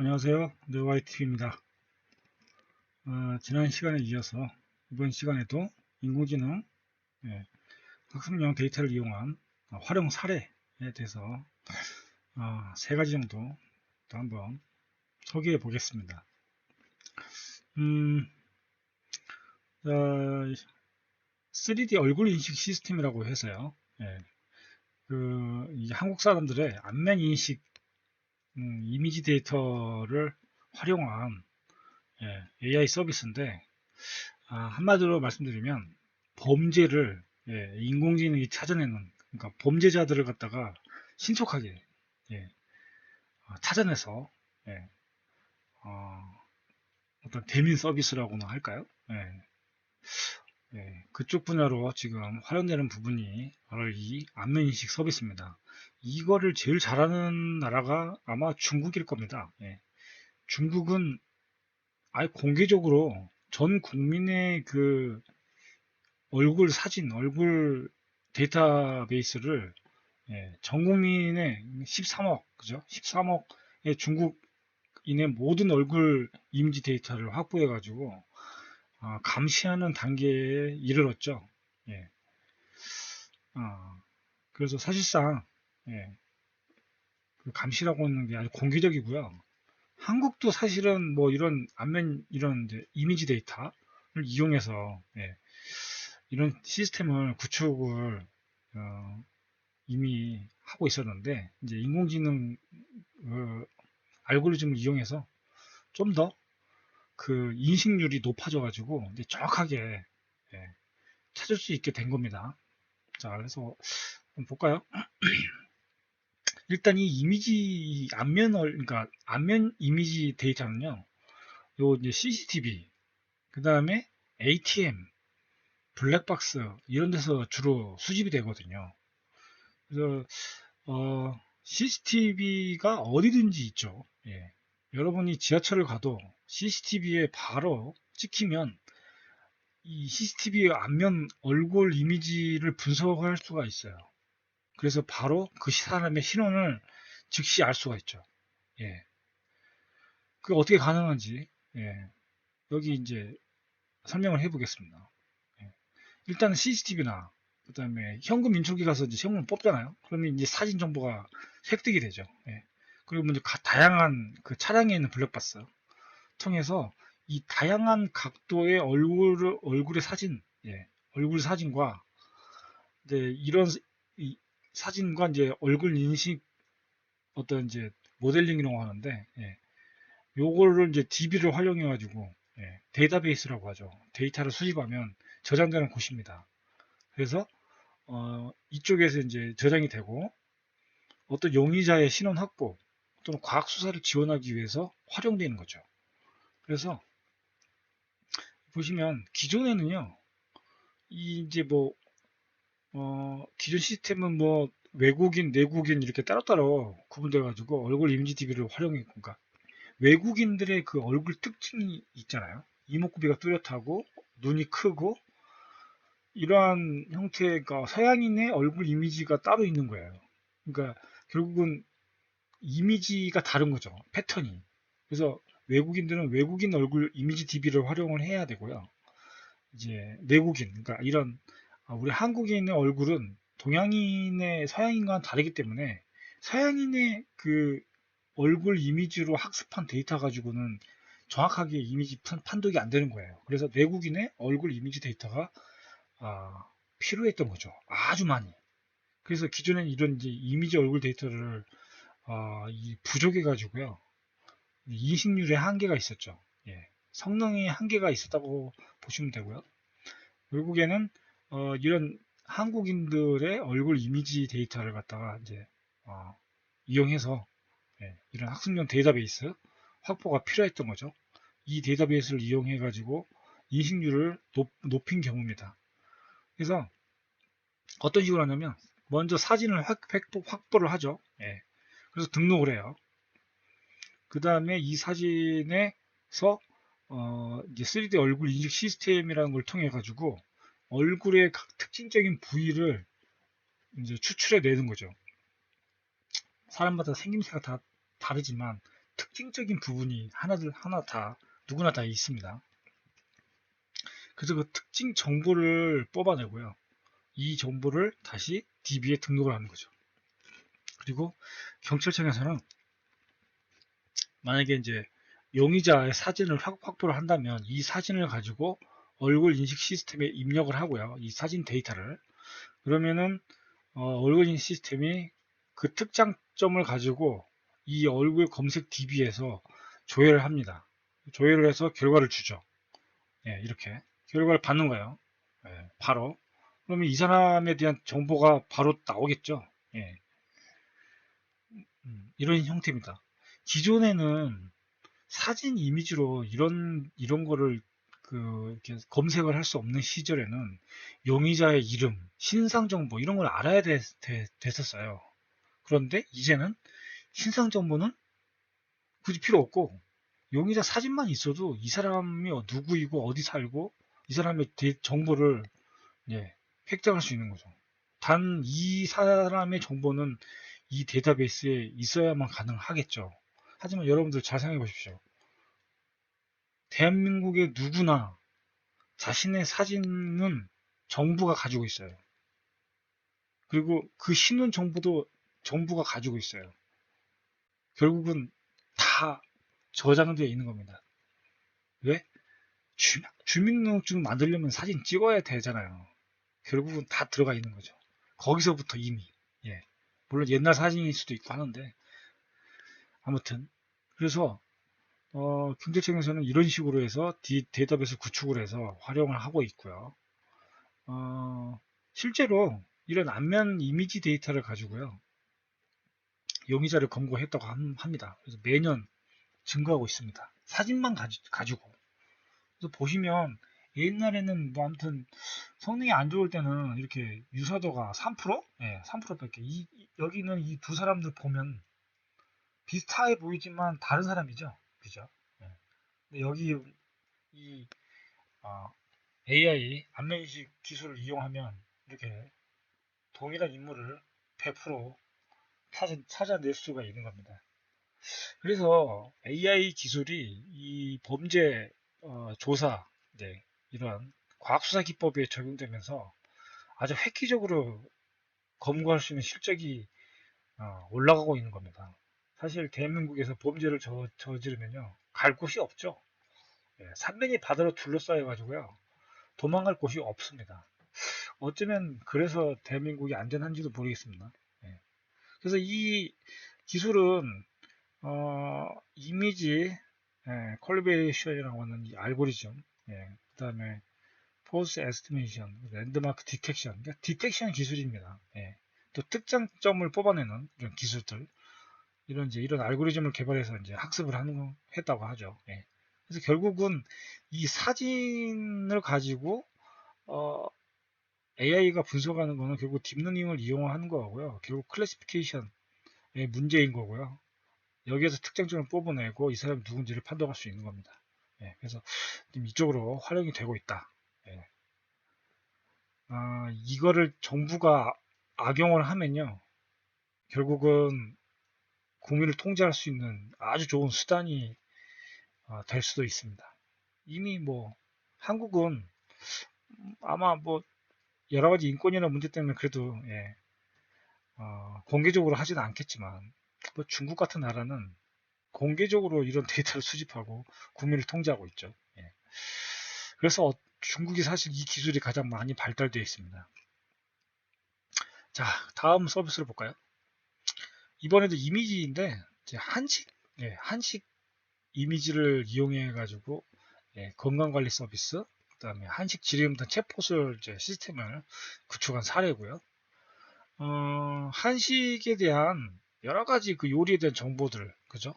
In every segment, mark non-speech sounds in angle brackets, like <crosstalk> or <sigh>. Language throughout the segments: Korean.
안녕하세요. 뉴와이TV입니다. 어, 지난 시간에 이어서 이번 시간에도 인공지능 예, 학습용 데이터를 이용한 어, 활용 사례에 대해서 어, 세 가지 정도 또 한번 소개해 보겠습니다. 음, 어, 3D 얼굴 인식 시스템이라고 해서요. 예, 그, 이 한국 사람들의 안면 인식 음, 이미지 데이터를 활용한 예, AI 서비스인데 아, 한마디로 말씀드리면 범죄를 예, 인공지능이 찾아내는 그러니까 범죄자들을 갖다가 신속하게 예, 아, 찾아내서 예, 어, 떤 대민 서비스라고나 할까요? 예, 예, 그쪽 분야로 지금 활용되는 부분이 바로 이 안면 인식 서비스입니다. 이거를 제일 잘하는 나라가 아마 중국일 겁니다. 예. 중국은 아예 공개적으로 전 국민의 그 얼굴 사진, 얼굴 데이터베이스를 예, 전 국민의 13억, 그죠? 13억의 중국인의 모든 얼굴 이미지 데이터를 확보해가지고 아, 감시하는 단계에 이르렀죠. 예. 아, 그래서 사실상 예, 그 감시라고 하는 게 아주 공개적이고요. 한국도 사실은 뭐 이런 안면 이런 이미지 데이터를 이용해서 예, 이런 시스템을 구축을 어, 이미 하고 있었는데 이제 인공지능 어, 알고리즘을 이용해서 좀 더 그 인식률이 높아져 가지고 이제 정확하게 예, 찾을 수 있게 된 겁니다. 자, 그래서 한번 볼까요? <clears throat> 일단 이 이미지 안면 그러니까 안면 이미지 데이터는요. 요 이제 CCTV 그 다음에 ATM 블랙박스 이런 데서 주로 수집이 되거든요. 그래서 어, CCTV가 어디든지 있죠. 예. 여러분이 지하철을 가도 CCTV에 바로 찍히면 이 CCTV의 앞면 얼굴 이미지를 분석할 수가 있어요. 그래서 바로 그 사람의 신원을 즉시 알 수가 있죠. 예. 그게 어떻게 가능한지, 예. 여기 이제 설명을 해보겠습니다. 예. 일단은 CCTV나, 그 다음에 현금 인출기 가서 이제 현금 뽑잖아요. 그러면 이제 사진 정보가 획득이 되죠. 예. 그리고 이제 다양한 그 차량에 있는 블랙박스 통해서 이 다양한 각도의 얼굴 얼굴의 사진, 예, 얼굴 사진과 이제 이런 이 사진과 이제 얼굴 인식 어떤 이제 모델링이라고 하는데, 예, 요거를 이제 DB를 활용해 가지고 예, 데이터베이스라고 하죠. 데이터를 수집하면 저장되는 곳입니다. 그래서 어, 이쪽에서 이제 저장이 되고 어떤 용의자의 신원 확보 또는 과학 수사를 지원하기 위해서 활용되는 거죠. 그래서 보시면 기존에는요, 이 이제 뭐 어, 기존 시스템은 뭐 외국인, 내국인 이렇게 따로따로 구분돼 가지고 얼굴 이미지 DB를 활용했고, 그러니까 외국인들의 그 얼굴 특징이 있잖아요. 이목구비가 뚜렷하고 눈이 크고 이러한 형태가 서양인의 얼굴 이미지가 따로 있는 거예요. 그러니까 결국은 이미지가 다른 거죠. 패턴이. 그래서 외국인들은 외국인 얼굴 이미지 DB를 활용을 해야 되고요. 이제 내국인, 그러니까 이런 아, 우리 한국인의 얼굴은 동양인의 서양인과는 다르기 때문에 서양인의 그 얼굴 이미지로 학습한 데이터 가지고는 정확하게 이미지 판독이 안 되는 거예요. 그래서 외국인의 얼굴 이미지 데이터가 아, 필요했던 거죠. 아주 많이. 그래서 기존엔 이런 이제 이미지 얼굴 데이터를 어, 이 부족해 가지고요. 인식률에 한계가 있었죠. 예. 성능이 한계가 있었다고 보시면 되고요. 결국에는 어, 이런 한국인들의 얼굴 이미지 데이터를 갖다가 이제 어, 이용해서 예, 이런 학습용 데이터베이스 확보가 필요했던 거죠. 이 데이터베이스를 이용해 가지고 인식률을 높, 높인 경우입니다. 그래서 어떤 식으로 하냐면 먼저 사진을 확, 확보 를 하죠. 예. 그래서 등록을 해요. 그 다음에 이 사진에서 어, 이제 3D 얼굴 인식 시스템이라는 걸 통해 가지고 얼굴의 각 특징적인 부위를 이제 추출해 내는 거죠. 사람마다 생김새가 다 다르지만 특, 특징적인 부분이 하나들 하나 다 누구나 다 있습니다. 그래서 그 특징 정보를 뽑아내고요. 이 정보를 다시 DB에 등록을 하는 거죠. 그리고 경찰청에서는 만약에 이제 용의자의 사진을 확- 확보를 한다면 이 사진을 가지고 얼굴 인식 시스템에 입력을 하고요. 이 사진 데이터를 그러면은 어, 얼굴 인식 시스템이 그 특장점을 가지고 이 얼굴 검색 DB에서 조회를 합니다. 조회를 해서 결과를 주죠. 예, 이렇게 결과를 받는 거예요. 예, 바로 그러면 이 사람에 대한 정보가 바로 나오겠죠. 예. 음, 이런 형태입니다. 기존에는 사진 이미지로 이런 이런 거를 그 검색을 할 수 없는 시절에는 용의자의 이름, 신상 정보 이런 걸 알아야 되, 었어요 그런데 이제는 신상 정보는 굳이 필요 없고 용의자 사진만 있어도 이 사람이 누구이고 어디 살고 이 사람의 대- 정보를 예, 획득할 수 있는 거죠. 단 이 사람의 정보는 이 데이터베이스에 있어야만 가능하겠죠. 하지만 여러분들 잘 생각해 보십시오. 대한민국의 누구나 자신의 사진은 정부가 가지고 있어요. 그리고 그 신원 정보도 정부가 가지고 있어요. 결국은 다 저장되어 있는 겁니다. 왜? 주, 주민등록증 만들려면 사진 찍어야 되잖아요. 결국은 다 들어가 있는 거죠. 거기서부터 이미 예. 물론 옛날 사진일 수도 있고 하는데 아무튼 그래서 어, 경제청에서는 이런 식으로 해서 디, 데이터베이스 구축을 해서 활용을 하고 있고요. 어, 실제로 이런 안면 이미지 데이터를 가지고요. 용의자를 검거했다고 함- 합니다. 그래서 매년 증가하고 있습니다. 사진만 가지, 가지고. 그래서 보시면 옛날에는 뭐 아무튼 성능이 안 좋을 때는 이렇게 유사도가 3%? 예, 3%밖에. 이, 이- 여기는 이 두 사람들 보면 비슷하게 보이지만 다른 사람이죠. 그죠? 예. 근데 여기 이 어, AI 안면인식 기술을 이용하면 이렇게 동일한 인물을 100% 찾아, 찾아낼 수가 있는 겁니다. 그래서 AI 기술이 이 범죄 어, 조사, 네, 이런 과학수사 기법에 적용되면서 아주 획기적으로 검거할 수 있는 실적이 어, 올라가고 있는 겁니다. 사실 대한민국에서 범죄를 저, 저지르면요 갈 곳이 없죠. 예, 산면이 바다로 둘러싸여 가지고요 도망갈 곳이 없습니다. 어쩌면 그래서 대한민국이 안전한지도 모르겠습니다. 예. 그래서 이 기술은 어, 이미지 예, 컬리베이션이라고 하는 이 알고리즘, 예, 그 다음에 포스 에스티메이션, 랜드마크 디텍션, 그러니까 디텍션 기술입니다. 예. 또 특장점을 뽑아내는 이런 기술들, 이런 이제 이런 알고리즘을 개발해서 이제 학습을 하는 거 했다고 하죠. 예. 그래서 결국은 이 사진을 가지고 어, AI가 분석하는 거는 결국 딥러닝을 이용하는 거고요. 결국 클래시피케이션의 문제인 거고요. 여기에서 특장점을 뽑아내고 이 사람이 누군지를 판단할 수 있는 겁니다. 예, 그래서 지금 이쪽으로 활용이 되고 있다. 예. 아, 이거를 정부가 악용을 하면요. 결국은 국민을 통제할 수 있는 아주 좋은 수단이 어, 될 수도 있습니다. 이미 뭐 한국은 아마 뭐 여러 가지 인권이나 문제 때문에 그래도 예, 어, 공개적으로 하지는 않겠지만 뭐 중국 같은 나라는 공개적으로 이런 데이터를 수집하고 국민을 통제하고 있죠. 예. 그래서 어- 중국이 사실 이 기술이 가장 많이 발달되어 있습니다. 자, 다음 서비스를 볼까요? 이번에도 이미지인데 한식, 예, 한식 이미지를 이용해 가지고 예, 건강관리 서비스, 그 다음에 한식 지리음등 체포술 시스템을 구축한 사례고요. 어, 한식에 대한 여러 가지 그 요리에 대한 정보들, 그죠?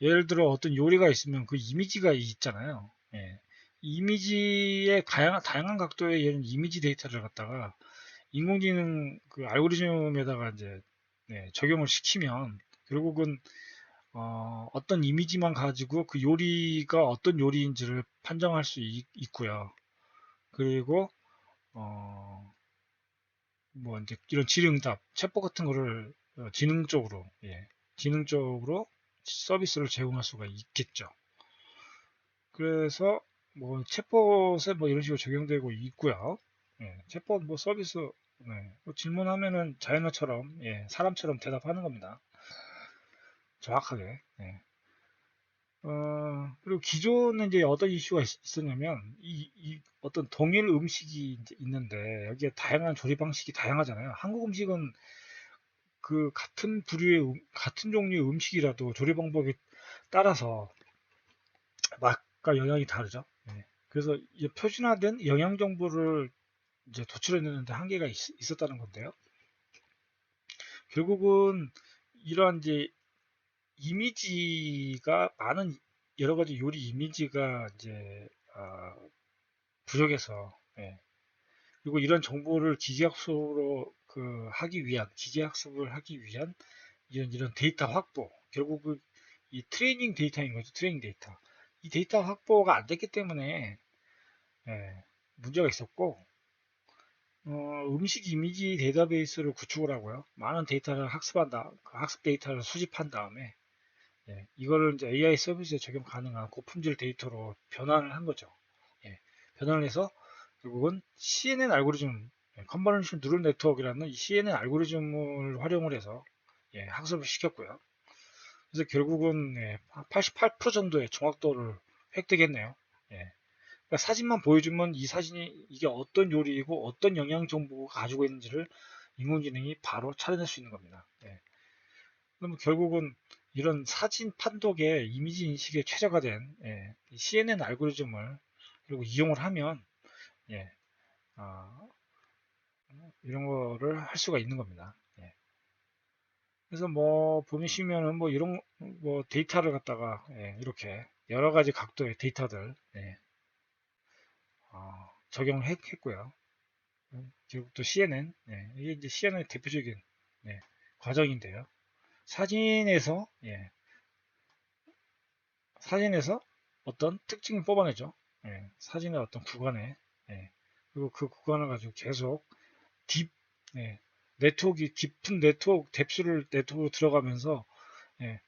예를 들어 어떤 요리가 있으면 그 이미지가 있잖아요. 예. 이미지의 다양한, 다양한 각도의 이런 이미지 데이터를 갖다가 인공지능 그 알고리즘에다가 이제 네, 적용을 시키면 결국은 어, 떤 이미지만 가지고 그 요리가 어떤 요리인지를 판정할 수 있, 있고요. 그리고 어, 뭐 이제 이런 질의응답, 챗봇 같은 거를 어, 지능적으로 예, 지능적으로 서비스를 제공할 수가 있겠죠. 그래서 뭐 챗봇에 뭐 이런 식으로 적용되고 있고요. 예, 챗봇 뭐 서비스 네, 뭐 질문하면은 자연어처럼 예, 사람처럼 대답하는 겁니다. 정확하게. 예. 어, 그리고 기존에 이제 어떤 이슈가 있, 었냐면 이, 이 어떤 동일 음식이 있는데, 여기에 다양한 조리 방식이 다양하잖아요. 한국 음식은 그 같은 부류의, 음- 같은 종류의 음식이라도 조리 방법에 따라서 맛과 영향이 다르죠. 예. 그래서 이 표준화된 영양 정보를 이제 도출해내는데 한계가 있, 있었다는 건데요. 결국은 이러한 이제 이미지가 많은 여러 가지 요리 이미지가 이제 아, 부족해서 예. 그리고 이런 정보를 기계학습으로 그 하기 위한 기계학습을 하기 위한 이런 이런 데이터 확보 결국은 이 트레이닝 데이터인 거죠 트레이닝 데이터 이 데이터 확보가 안 됐기 때문에 예, 문제가 있었고 어, 음식 이미지 데이터베이스를 구축을 하고요 많은 데이터를 학습한 다 그 학습 데이터를 수집한 다음에 예, 이거를 이제 AI 서비스에 적용 가능한 고품질 데이터로 변환을 한 거죠. 예, 변환을 해서 결국은 CNN 알고리즘, 컨버전션 뉴럴 네트워크라는 이 CNN 알고리즘을 활용을 해서 예, 학습을 시켰고요. 그래서 결국은 예, 88% 정도의 정확도를 획득했네요. 예. 그러니까 사진만 보여주면 이 사진이 이게 어떤 요리이고 어떤 영양 정보가 가지고 있는지를 인공지능이 바로 찾아낼 수 있는 겁니다. 예. 그러면 결국은 이런 사진 판독에 이미지 인식에 최적화된 예, CNN 알고리즘을 그리고 이용을 하면 예, 아, 이런 거를 할 수가 있는 겁니다. 예. 그래서 뭐 보시면은 뭐 이런 뭐 데이터를 갖다가 예, 이렇게 여러 가지 각도의 데이터들 예, 어, 적용을 했, 고요 결국 또 CNN 예, 이게 이제 CNN의 대표적인 예, 과정인데요. 사진에서 예, 사진에서 어떤 특징을 뽑아내죠. 예, 사진의 어떤 구간에 예, 그리고 그 구간을 가지고 계속 딥 예, 네트워크 깊은 네트워크 뎁스를 네트워크로 들어가면서 예,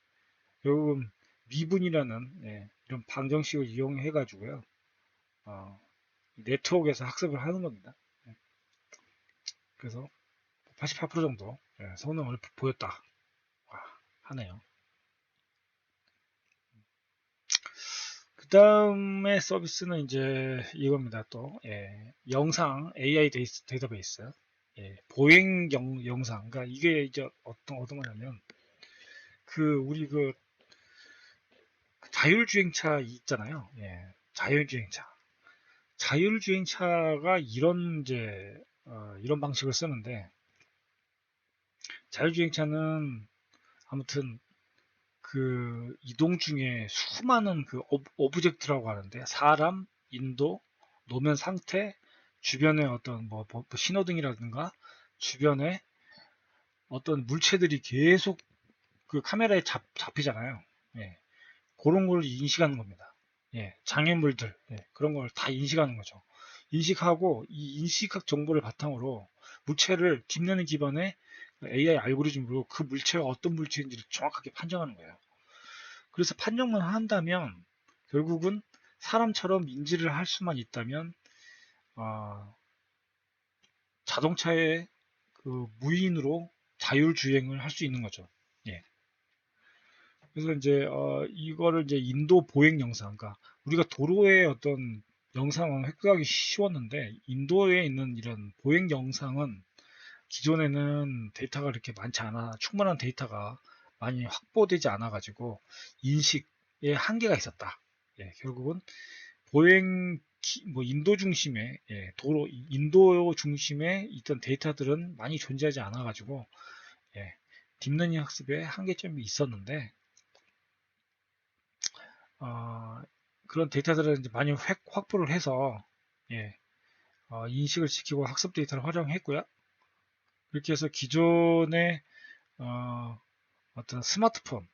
결국은 미분이라는 예, 이런 방정식을 이용해 가지고요 어, 네트워크에서 학습을 하는 겁니다. 예. 그래서 88% 정도 예, 성능을 보였다. 하네요. 그 다음에 서비스는 이제 이겁니다. 또 예, 영상 AI 데이스, 데이터베이스 예, 보행 영, 영상 그러니까 이게 이제 어떤 어떤 거냐면 그 우리 그 자율주행차 있잖아요. 예, 자율주행차 자율주행 차가 이런 이제 어, 이런 방식을 쓰는데 자율주행 차는 아무튼 그 이동 중에 수많은 그 오브젝트라고 하는데 사람, 인도, 노면 상태, 주변에 어떤 뭐, 뭐 신호등이라든가 주변에 어떤 물체들이 계속 그 카메라에 잡, 잡히잖아요. 예. 그런 걸 인식하는 겁니다. 예. 장애물들 예. 그런 걸 다 인식하는 거죠. 인식하고 이 인식학 정보를 바탕으로 물체를 딥러닝 기반의 AI 알고리즘으로 그 물체가 어떤 물체인지를 정확하게 판정하는 거예요. 그래서 판정만 한다면 결국은 사람처럼 인지를 할 수만 있다면 어, 자동차의 그 무인으로 자율주행을 할 수 있는 거죠. 예. 그래서 이제 어, 이거를 이제 인도 보행 영상, 그러니까 우리가 도로의 어떤 영상은 획득하기 쉬웠는데 인도에 있는 이런 보행 영상은 기존에는 데이터가 이렇게 많지 않아 충분한 데이터가 많이 확보되지 않아 가지고 인식에 한계가 있었다. 예, 결국은 보행 뭐 인도 중심의 예, 도로 인도 중심에 있던 데이터들은 많이 존재하지 않아 가지고 예, 딥러닝 학습에 한계점이 있었는데 어, 그런 데이터들을 이제 많이 획, 확보를 해서 예, 어, 인식을 시키고 학습 데이터를 활용했고요. 그렇게 해서 기존의 어, 떤 스마트폰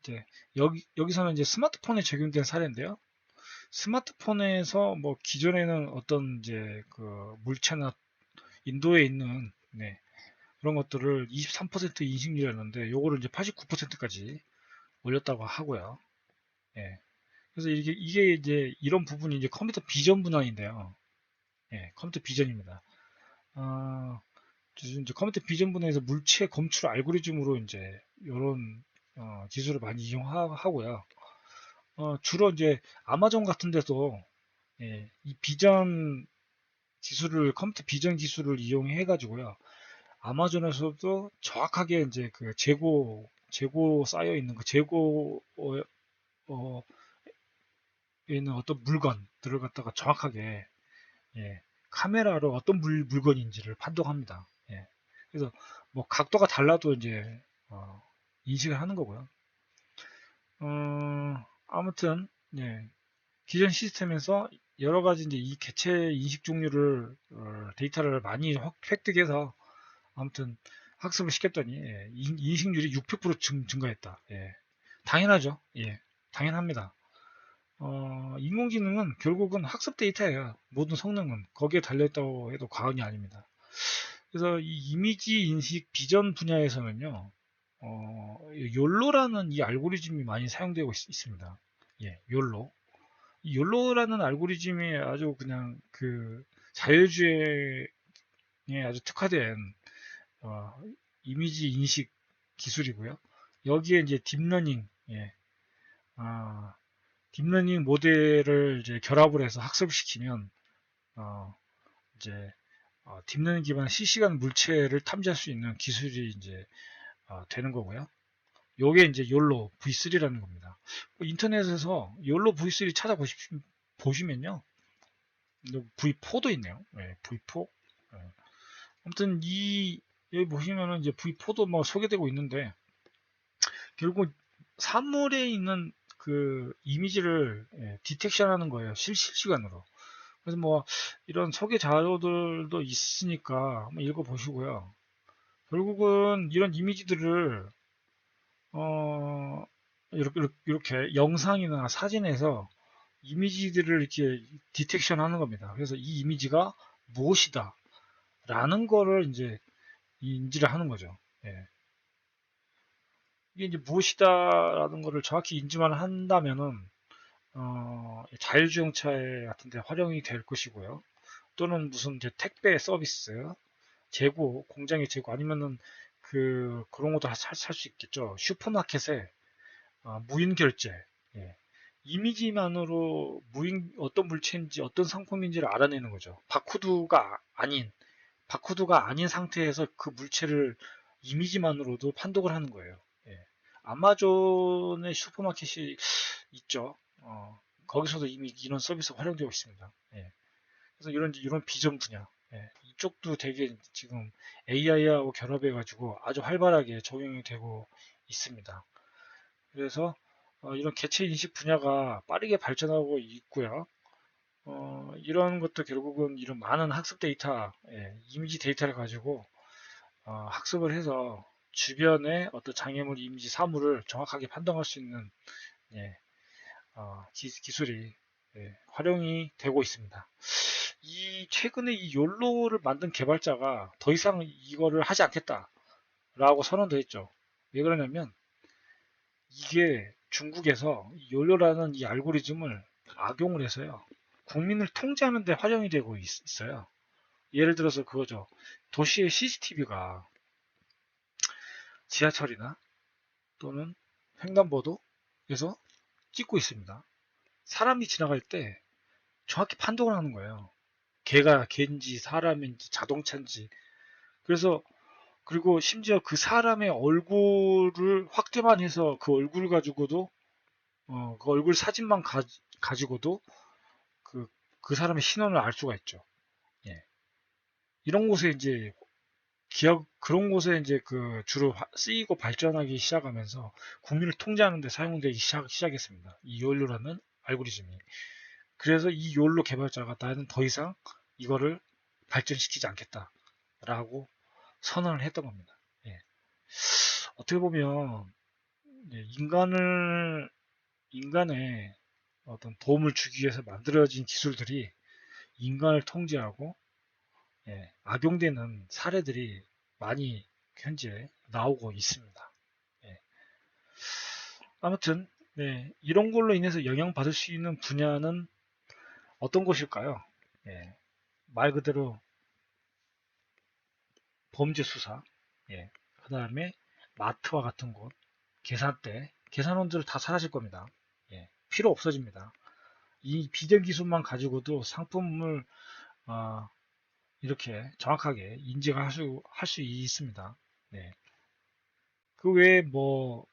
이제 여기 여기서는 이제 스마트폰에 적용된 사례인데요. 스마트폰에서 뭐 기존에는 어떤 이제 그 물체나 인도에 있는 네, 그런 것들을 23% 인식률이었는데 요거를 이제 89%까지 올렸다고 하고요. 예. 그래서 이게, 이게 이제 이런 부분이 이제 컴퓨터 비전 분야인데요. 예, 컴퓨터 비전입니다. 어, 이제 컴퓨터 비전 분야에서 물체 검출 알고리즘으로 이제 이런 어, 기술을 많이 이용하고요. 어, 주로 이제 아마존 같은 데도 예, 이 비전 기술을 컴퓨터 비전 기술을 이용해 가지고요. 아마존에서도 정확하게 이제 그 재고 재고 쌓여 있는 그 재고 어, 어, 있는 어떤 물건들을 갖다가 정확하게 예, 카메라로 어떤 물, 물건인지를 판독합니다. 예. 그래서 뭐 각도가 달라도 이제 어, 인식을 하는 거고요. 어, 아무튼 예, 기존 시스템에서 여러 가지 이제 이 개체 인식 종류를 어, 데이터를 많이 획득해서 아무튼 학습을 시켰더니 예, 인식률이 600% 증, 증가했다. 예. 당연하죠. 예, 당연합니다. 어, 인공지능은 결국은 학습 데이터예요. 모든 성능은 거기에 달려있다고 해도 과언이 아닙니다. 그래서 이 이미지 인식 비전 분야에서는요, 어, 욜로라는 이 알고리즘이 많이 사용되고 있, 습니다 예, 욜로. 이 욜로라는 알고리즘이 아주 그냥 그 자율주행에 아주 특화된 어, 이미지 인식 기술이고요. 여기에 이제 딥러닝, 예, 아, 딥러닝 모델을 이제 결합을 해서 학습을 시키면 어, 이제 어, 딥러닝 기반 실시간 물체를 탐지할 수 있는 기술이 이제 어, 되는 거고요. 요게 이제 욜로 V3라는 겁니다. 인터넷에서 욜로 V3 찾아보시 보시면요. V4도 있네요. 네, V4. 네. 아무튼 이 여기 보시면은 이제 V4도 뭐 소개되고 있는데 결국 사물에 있는 그 이미지를 예, 디텍션 하는 거예요. 실시간으로. 그래서 뭐 이런 소개 자료들도 있으니까 한번 읽어보시고요. 결국은 이런 이미지들을 어 이렇게, 이렇게 영상이나 사진에서 이미지들을 이렇게 디텍션 하는 겁니다. 그래서 이 이미지가 무엇이다 라는 거를 이제 인지를 하는 거죠. 예. 이게 이제 무엇이다라는 것을 정확히 인지만 한다면은 어, 자율주행차 같은 데 활용이 될 것이고요. 또는 무슨 이제 택배 서비스, 재고, 공장의 재고 아니면은 그 그런 것도 살수 있겠죠. 슈퍼마켓에 어, 무인 결제, 예. 이미지만으로 무인 어떤 물체인지 어떤 상품인지를 알아내는 거죠. 바코드가 아닌 바코드가 아닌 상태에서 그 물체를 이미지만으로도 판독을 하는 거예요. 아마존의 슈퍼마켓이 있죠. 어, 거기서도 이미 이런 서비스 가 활용되고 있습니다. 예. 그래서 이런 이런 비전 분야 예. 이쪽도 되게 지금 AI하고 결합해 가지고 아주 활발하게 적용이 되고 있습니다. 그래서 어, 이런 개체 인식 분야가 빠르게 발전하고 있고요. 어, 이런 것도 결국은 이런 많은 학습 데이터, 예, 이미지 데이터를 가지고 어, 학습을 해서 주변의 어떤 장애물 이미지 사물을 정확하게 판단할 수 있는 예, 어, 기, 술이 예, 활용이 되고 있습니다. 이 최근에 이 욜로를 만든 개발자가 더 이상 이거를 하지 않겠다라고 선언도 했죠. 왜 그러냐면 이게 중국에서 욜로라는 이 알고리즘을 악용을 해서요. 국민을 통제하는 데 활용이 되고 있, 어요 예를 들어서 그거죠. 도시의 CCTV가 지하철이나 또는 횡단보도에서 찍고 있습니다. 사람이 지나갈 때 정확히 판독을 하는 거예요. 개가 개인지 사람인지 자동차인지 그래서 그리고 심지어 그 사람의 얼굴을 확대만 해서 그 얼굴 가지고도 어, 그 얼굴 사진만 가, 지고도 그, 그 사람의 신원을 알 수가 있죠. 예. 이런 곳에 이제 기업 그런 곳에 이제 그 주로 쓰이고 발전하기 시작하면서 국민을 통제하는 데 사용되기 시작, 시작했습니다. 이 욜로라는 알고리즘이. 그래서 이 욜로 개발자가 나는 더 이상 이거를 발전시키지 않겠다라고 선언을 했던 겁니다. 예. 어떻게 보면 인간을 인간의 어떤 도움을 주기 위해서 만들어진 기술들이 인간을 통제하고 예, 악용되는 사례들이 많이 현재 나오고 있습니다. 예. 아무튼 네, 이런 걸로 인해서 영향받을 수 있는 분야는 어떤 곳일까요? 예, 말 그대로 범죄 수사, 예, 그 다음에 마트와 같은 곳, 계산대, 계산원들 다 사라질 겁니다. 예, 필요 없어집니다. 이 비대기술만 가지고도 상품을 어, 이렇게 정확하게 인지가 할 수, 할 수 있습니다. 네. 그 외에 뭐,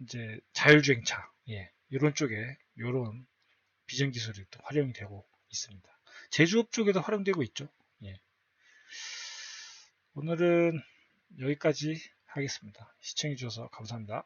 이제 자율주행차, 예, 이런 쪽에, 이런 비전 기술이 또 활용이 되고 있습니다. 제조업 쪽에도 활용되고 있죠. 예. 오늘은 여기까지 하겠습니다. 시청해주셔서 감사합니다.